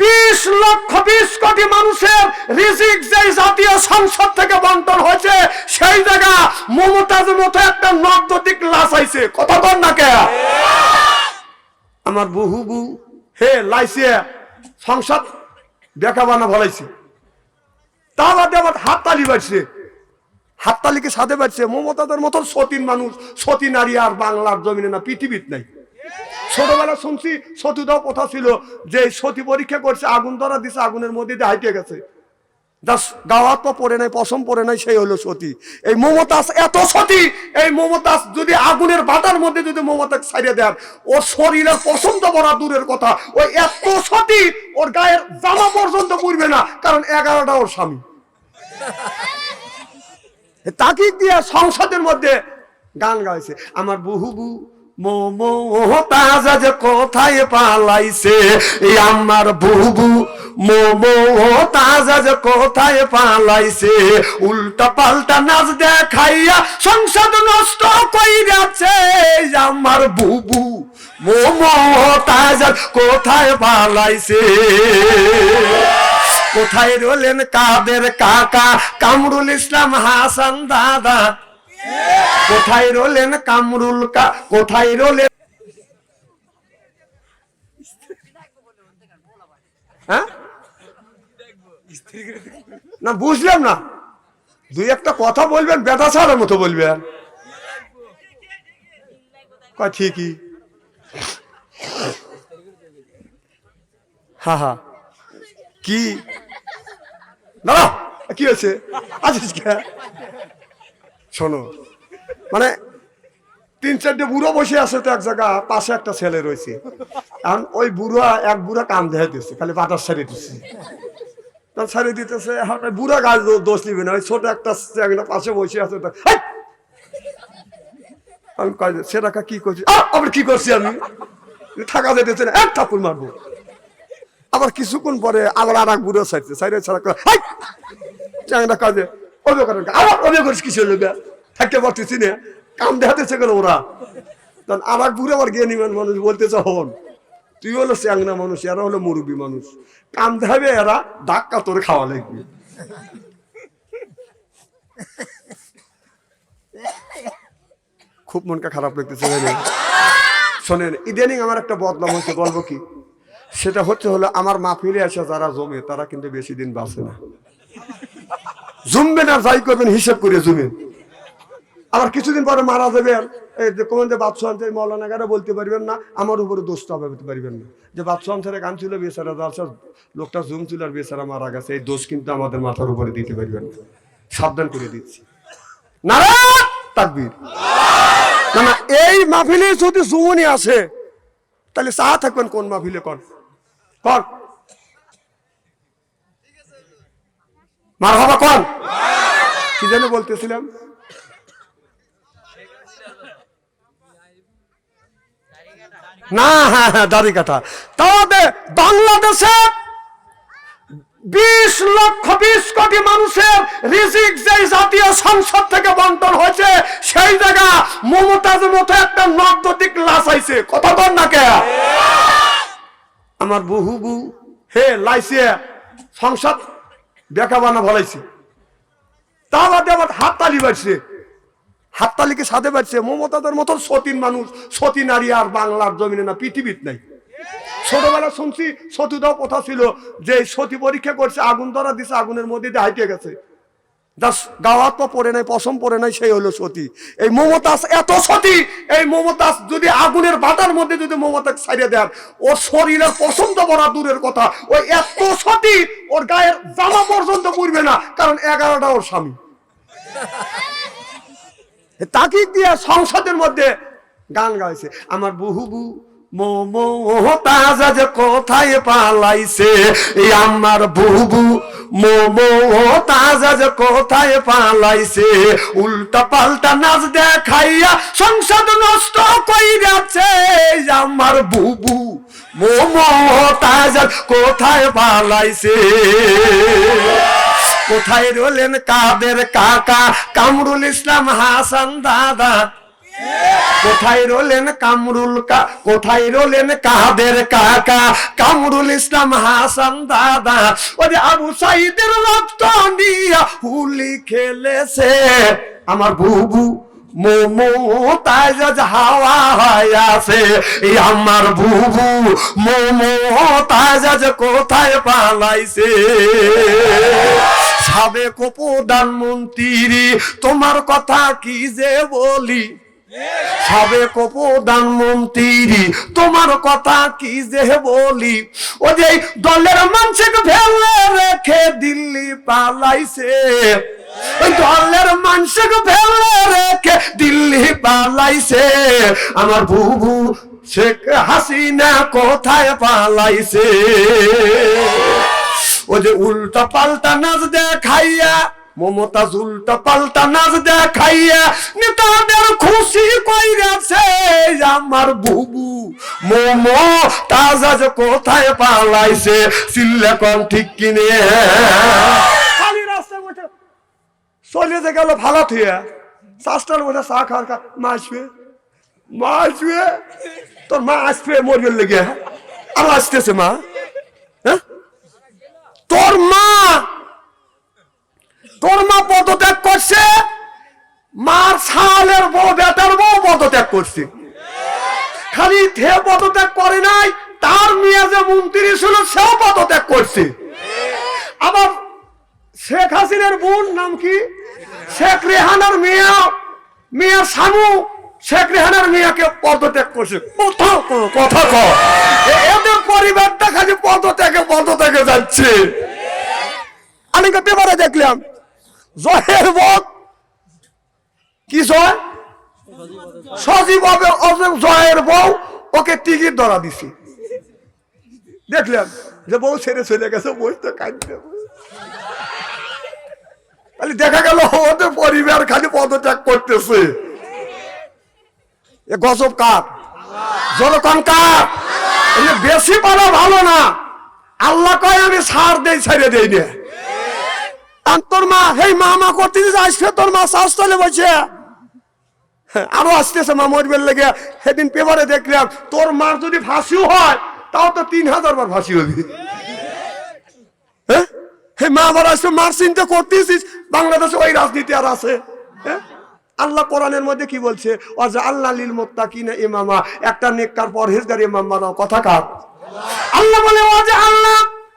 বিশ লক্ষ, বিশ কোটি মানুষের রিজিক যে জাতীয় সংসদ থেকে বন্টন হয়েছে, সেই জায়গা মমতাজের মতো একটা নবদতিক লাশ আইছে। কথা বল না কে? আমার বহু বউ, হে লাইছে, সংসদ দেখা বানা ভলাইছে তা বাদে আবার হাততালি বাড়ছে হাততালিকে সাথে পাচ্ছে মমতাদের মতন সতীন মানুষ, সতী নারী আর বাংলার জমিনে না, পৃথিবীত নাই। ছোটবেলা শুনছি সতীদাও কথা ছিল যে সতী পরীক্ষা করছে, আগুন ধরা দিছে, আগুনের মধ্যে দিয়ে হাইটে গেছে। দাস গাওয়াত পা পড়ে নাই, পশম পড়ে নাই, সেই হলো সতী। এই মমতাজ এত সতী, এই মমতাজ যদি আগুনের বাটার মধ্যে যদি মমতাজ ছাড়িয়ে দেন ওর শরীরের পছন্দ করা দূরের কথা। ওই এত সতী, ওর গায়ের জামা পর্যন্ত পড়বে না, কারণ এগারোটা ওর স্বামী। তাকে দিয়ে সংসদের মধ্যে গান গাইছে। আমার বহু বু মোমো তাজা যে কোথায় পালাইছে? আমার বুবু তাজা যে কোথায় পালাইছে? উল্টা পাল্টা নাচ দেখাইয়া সংসদ নষ্ট কইরাছে। আমার বুবু, মোমো তাজা কোথায় পালাইছে? কোথায় রলেন কাদের কাকা? কামরুল ইসলাম হাসান দাদা। কোথায় রলেন কামরুল কা কোথায় রলেন হ্যাঁ? না, বুঝলাম না। দুই একটা কথা বলবেন বেটা ছাড়ার মতো বলবেন। ঠিকই। হা হা। কি? দাঁড়া কি হয়েছে? কে? শোনো। মানে তিন চারটে বুড়ো বসে আছে তো এক জায়গা পাশে একটা ছেলে রয়েছে। এখন ওই বুড়া এক বুড়া কাম দেখে দিচ্ছে খালি বাতাস ছাড়িয়ে দিচ্ছে তার ছাড়িয়ে দিতেছে এখন বুড়া গাছ দোষ নিবে না ওই ছোট একটা চ্যাংড়া পাশে বসে আছে "হেই!" আমি কয় যে, সেটা কি করছি? আবার কি করছি আমি? থাকা যেতেছে না এক ঠাকুর মারবো। আবার কিছুক্ষণ পরে আবার আর এক বুড়ো সাইডছে সাইডে ছাড়া! চ্যাংড়া কাজে অভিযোগ আবার অভিযোগ করিস, কিসের লোক? থাকতে পারতেছি না। কাম দেখাতেছে কেন ওরা? তখন এক বুড়ো আবার গিয়ে নিবেন মানুষ বলতেছে হন তুই হলো চ্যাংরা মানুষ, এরা হলো মুরব্বী মানুষ। কাম দেখাবে, এরা ধাক্কা তোর খাওয়া লাগবে। খুব মনটা খারাপ লাগতেছে শোনেন, ইদানিং আমার একটা বদনাম হচ্ছে বলব কি? সেটা হচ্ছে হলো আমার মাহফিলে আসে, যারা জমে, তারা কিন্তু বেশি দিন বাঁচে না। জমবেন আর যাই করবেন, হিসেব করে জমেন আবার কিছুদিন পরে মারা যাবেন কোন যে বাদশাহ আনসারি মৌলানাগারে বলতে পারবেন না, আমার উপরে দোষ হবে পারবেন না। যে বাদশাহ আনসারে গান ছিল, বেচারা যার লোকটা জুম ছিল আর বেচারা মারা গেছে, এই দোষ কিন্তু আমাদের মাথার উপরে দিতে পারবেন না। সাবধান করে দিচ্ছি। না তাকবীর। না না, এই মাহফিলে যদি জুমনি আসে, তাহলে চা থাকবেন কোন মাহফিলে কর কর মার হবা কি যেন বলতেছিলাম। না হ্যাঁ হ্যাঁ দাড়ি কাটা। তাহলে বাংলাদেশে বিশ লক্ষ, বিশ কোটি মানুষের রিজিক যে জাতীয় সংসদ থেকে বন্টন হয়েছে, সেই জায়গা মমতাজের মতো একটা নবদতিক লাশ আইছে। কথা বল না কে? আমার বহু বউ, হে, লাইছে সংসদ দেখা বানা ভলাইছে। তা বাদে আবার হাততালি বাড়ছে। হাততালিকে সাথে বাড়ছে? মমতাদের মতন সতীন মানুষ, সতী নারী আর বাংলার জমিনে না, পৃথিবীত নাই। ছোটবেলা শুনছি সতীদাও কথা ছিল যে সতী পরীক্ষা করছে, আগুন ধরা দিছে, আগুনের মধ্যে দিয়ে হাইটে গেছে। দাস গাওয়াত পা পড়ে নাই, পশম পড়ে নাই, সেই হলো সতী। এই মমতাজ এত সতী, এই মমতাজ যদি আগুনের বাটার মধ্যে যদি মমতাজ ছাড়িয়ে দেন, ওর শরীরের পছন্দ করা দূরের কথা। ওই এত সতী, ওর গায়ের জামা পর্যন্ত পড়বে না, কারণ এগারোটা ওর স্বামী। তাকে দিয়ে সংসদের মধ্যে গান গাইছে। আমার বহু বু মোমো তাজা যে কোথায় পালাইছে? এই আমার বুবু, মোমো যে কোথায় পালাইছে? উল্টা পাল্টা নাচ দেখাইয়া সংসদ নষ্ট কইরাছে। আমার বুবু, মোমো তাজা কোথায় পালাইছে? কোথায় রলেন কাদের কাকা? কামরুল ইসলাম হাসান দাদা। কোথায় রলেন কামরুল কা, কোথায় রলেন কাদের কাকা? কামরুল ইসলাম হাসান দাদা, ওরে আবু সাইদের রক্ত নিয়া হুলি খেলেছে। আমার বুবু মোমো তাই হাওয়া আছে আমার বুবু মোমো তাই কোথায় পালাইছে? সাবেক প্রধানমন্ত্রী, তোমার কথা কি যে বলি? সাবেক প্রধানমন্ত্রী তোমার কথা কি যে বলি? ও যে দলের মানুষকে ফেলে রেখে দিল্লি পালাইছে। ওই দলের মানুষকে ফেলে রেখে দিল্লি পালাইছে। আমার বুবু শেখ হাসিনা কোথায় পালাইছে? ও যে উল্টা পাল্টা নাচ দেখাইয়া মমতাজ উল্টা পাল্টা নাচ দেখাইয়া নেতাদের খুশি কইরাছে, আমার বুবু, মোমো তাজাজ কোথায় পালাইছে? চিল্লে কম ঠিক কিনে। খালি রাস্তায় বসে চলে যে গেল ভালো থিয়া। চাষটার মধ্যে চা খা মা আসবে। মা আসবে? তোর মা আসবে মরবেন লেগে। আর আসতেছে মা। হ্যাঁ তোর মা তোর মা পদত্যাগ করছে মার সালের বউ বেটার বউ পদত্যাগ করছে। খালি থে পদত্যাগ করে নাই তার মেয়ে যে মন্ত্রী ছিল সেও পদত্যাগ করছে। আবার শেখ হাসিনার বোন নাম কি? শেখ রেহানার মেয়ে মেয়ে সামু শেখ রেহানার মেয়েকে পদত্যাগ করছে। কথা কও, কথা এদের পরিবারটা খালি পদত্যাগে পদত্যাগে যাচ্ছে। আমি পেপারে দেখলাম জয়ের বক কি জয়? সজীব জয়ের বউ ওকে টিকিট ধরা দিছি। দেখলাম যে বউ ছেড়ে চলে গেছে বই তো কাঁদতে খালি দেখা গেল ওদের পরিবার খালি পদত্যাগ করতেছে। এ গজব কার? জনকন কার? বেশি পারা ভালো না। আল্লাহ কয় আমি সার দেই ছেড়ে দেই না। তোর মা হেই মা মা করতে আসছে? তোর মা শাসতলে বসে। হ্যাঁ, আরও আসতেছে মা মরবের লেগে। সেদিন পেপারে দেখলাম, তোর মার যদি ফাঁসিও হয়, তাও তো তিন হাজার বার ফাঁসি হবে। হ্যাঁ? মা আবার আসছে, মার চিন্তা করতেছিস? বাংলাদেশে ওই রাজনীতি আর আছে। হ্যাঁ? আল্লাহ কোরআনের মধ্যে কি বলছে? যে আল্লাহ লিল মোত্তাকিনা ইমামা, একটা নেককার পরহেজগার ইমাম বানাও। কথা কার? আল্লাহ বলে যে আল্লাহ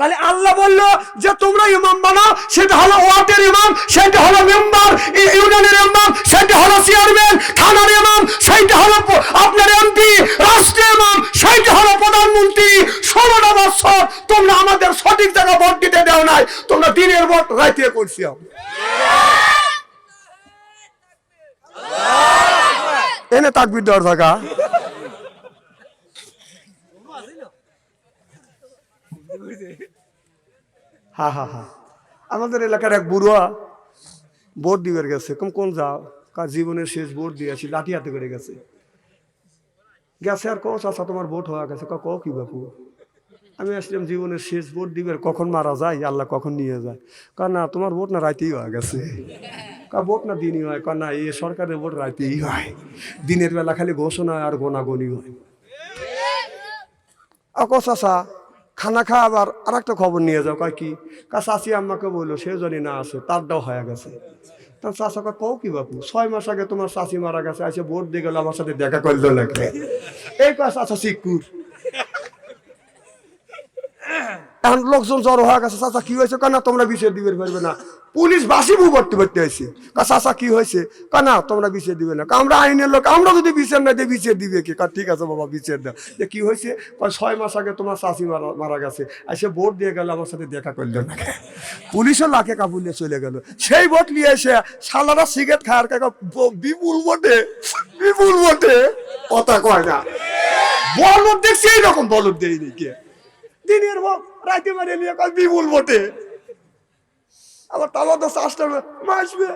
তাহলে আল্লাহ বলল যে, তোমরা ইমাম বানাও, সেটা হলো ওয়ার্ডের ইমাম, সেটা হলো মেম্বার ইউনিয়নের ইমাম, সেটা হলো চেয়ারম্যান, থানার ইমাম, সেইটা হলো আপনার এমপি, রাষ্ট্রীয় ইমাম, সেইটা হলো প্রধানমন্ত্রী। ষোলোটা বছর তোমরা আমাদের সঠিক জায়গা ভোট দিতে দেও নাই, তোমরা দিনের ভোট রাইতে করছি এনে তাকবির দেওয়ার থাকা হা হা হা। আমাদের এলাকার এক বুড়োয়া ভোট দিবার গেছে। কম কোন যাও। কার জীবনের শেষ ভোট দিয়েছি লাঠি হাতে করে গেছে। গেছে আর কো চাচা, তোমার ভোট হওয়া গেছে। ক কি বাপু? আমি আসলাম, জীবনের শেষ ভোট দিবের কখন মারা যায়? আল্লাহ কখন নিয়ে যায়? কার না, তোমার ভোট না রাইতেই হয়ে গেছে। কা ভোট না দিনই হয়। কার না এই সরকারের ভোট রাইতেই হয়। দিনের বেলা খালি ঘোষণা আর গোনাগনি হয়। আকো চাচা খানা খা আবার আর একটা খবর নিয়ে যাও, কয় কি? কা চাষি আম্মাকে বলল, সে জানি না আছে তারটাও হয়ে গেছে। তার চাচা কয়, কও কি বাপু, ছয় মাস আগে তোমার চাষি মারা গেছে আসে ভোট দিয়ে গেল, আমার সাথে দেখা করল লাগে এই কয় চাষা শিকুর এখন লোকজন জড়ো হয়ে গেছে, চাচা, কি হয়েছে? কেন তোমরা বিষয় দিবে পারবে না। পুলিশ বাসি বউ করতে হয়েছে। কা কি হয়েছে? কা না, তোমরা বিচার দিবে না। আমরা আইনের লোক, আমরা যদি বিচার না দিই, বিচার দিবে কি? কা ঠিক আছে বাবা, বিচার দাও। যে কি হয়েছে? ছয় মাস আগে তোমার চাষি মারা মারা গেছে। আর সে ভোট দিয়ে গেল, আমার সাথে দেখা করল না পুলিশও লাখে কাবুলিয়ে চলে গেল। সেই ভোট নিয়ে এসে সালারা সিগারেট খাওয়ার কাকা বিপুল ভোটে বিপুল ভোটে, কথা কয় না। বলদ দেখছি, এইরকম বলদ দেয়নি কে? দিনের ভোট রাতে মারে নিয়ে বিপুল ভোটে। আবার তালা তো চাষটা মাসবে